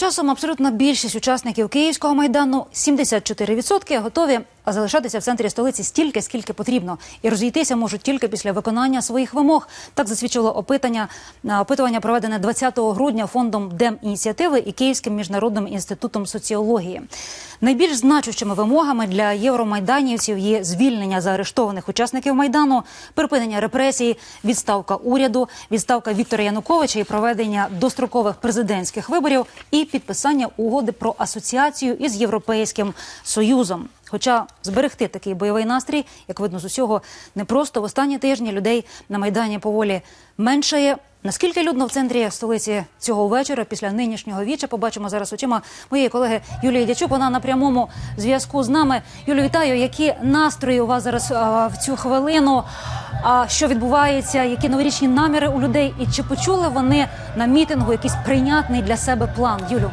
часом абсолютна більшість учасників київського майдану 74% готові залишатися в центрі столиці стільки, скільки потрібно, і розійтися можуть тільки після виконання своїх вимог. Так засвідчило опитання опитування, проведене 20 грудня фондом Демініціативи і Київським міжнародним інститутом соціології. Найбільш значущими вимогами для євромайданівців є звільнення заарештованих учасників майдану, припинення репресій, відставка уряду, відставка Віктора Януковича і проведення дострокових президентських виборів і підписання угоди про асоціацію із європейським союзом. Хоча зберегти такий бойовий настрій, як видно з усього, не просто в останні тижні людей на майдані поволі меншає. Наскільки людно в центрі столиці цього вечора після нинішнього віча побачимо зараз очима моєї колеги Юлії Дячук. Вона на прямому зв'язку з нами. Юлію, вітаю. Які настрої у вас зараз а, в цю хвилину? А що відбувається? Які новорічні наміри у людей? І чи почули вони на мітингу якийсь прийнятний для себе план? Юлю?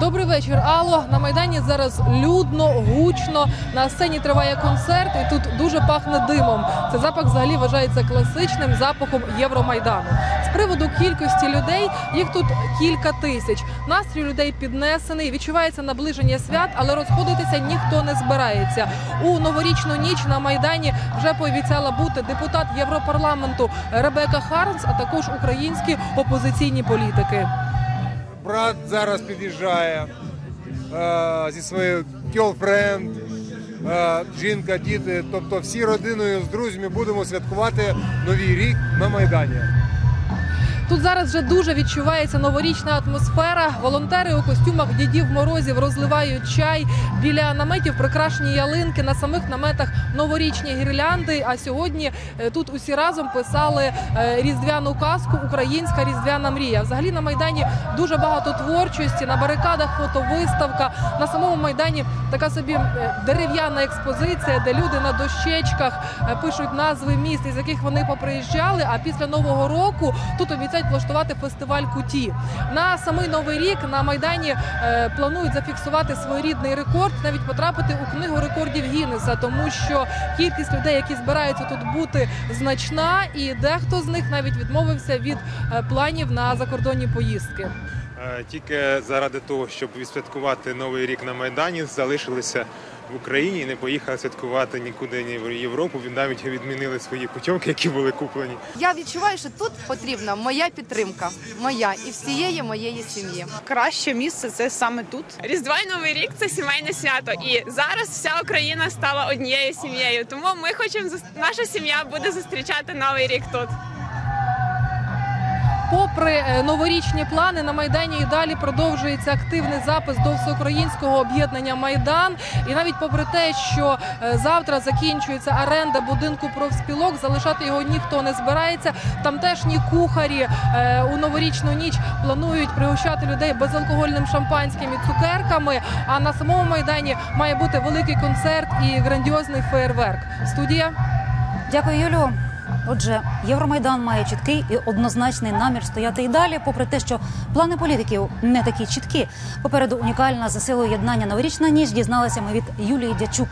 Добрий вечір, Алло. На майдані зараз людно, гучно. На сцені триває концерт, і тут дуже пахне димом. Це запах взагалі вважається класичним запахом Євромайдану. З приводу кількості людей їх тут кілька тисяч. Настрій людей піднесений. Відчувається наближення свят, але розходитися ніхто не збирається. У новорічну ніч на майдані вже пообіцяла бути депутат Європарламенту Ребека Хармс, а також українські опозиційні політики. Брат зараз під'їжджає е, зі своєю кьолфренд, е, жінка, діти. Тобто всі родиною з друзями будемо святкувати новий рік на Майдані. Тут зараз вже дуже відчувається новорічна атмосфера. Волонтери у костюмах дідів морозів розливають чай біля наметів, прикрашені ялинки на самих наметах новорічні гірлянди. А сьогодні е, тут усі разом писали е, різдвяну казку Українська різдвяна мрія. Взагалі на майдані дуже багато творчості. На барикадах фотовиставка. На самому майдані така собі е, дерев'яна експозиція, де люди на дощечках пишуть назви міст, із яких вони поприїжджали. А після нового року тут обіцяють влаштувати фестиваль куті. На самий новий рік на майдані е, планують зафіксувати своєрідний рекорд, навіть потрапити у книгу рекордів Гіннеса, тому що кількість людей, які збираються тут бути, значна, і дехто з них навіть відмовився від е, планів на закордонні поїздки. Е, Тільки заради того, щоб відсвяткувати новий рік на Майдані, залишилися в Україні і не поїхали святкувати нікуди ні в Європу. Він Навіть відмінили свої путівки, які були куплені. Я відчуваю, що тут потрібна моя підтримка, моя і всієї моєї сім'ї. краще місце це саме тут. Різдво і Новий рік це сімейне свято, і зараз вся Україна стала однією сім'єю. Тому ми хочемо наша сім'я буде зустрічати новий рік тут. Попри е, новорічні плани на майдані і далі продовжується активний запис до всеукраїнського об'єднання Майдан. І навіть попри те, що е, завтра закінчується оренда будинку профспілок, залишати його ніхто не збирається. Тамтешні кухарі е, у новорічну ніч планують пригощати людей безалкогольним шампанським і цукерками. А на самому майдані має бути великий концерт і грандіозний феєрверк. Студія. Дякую, Юлю. Отже, Євромайдан має чіткий і однозначний намір стояти і далі, попри те, що плани політиків не такі чіткі. Попереду унікальна за силою єднання новорічна ніч дізналися ми від Юлії Дячук.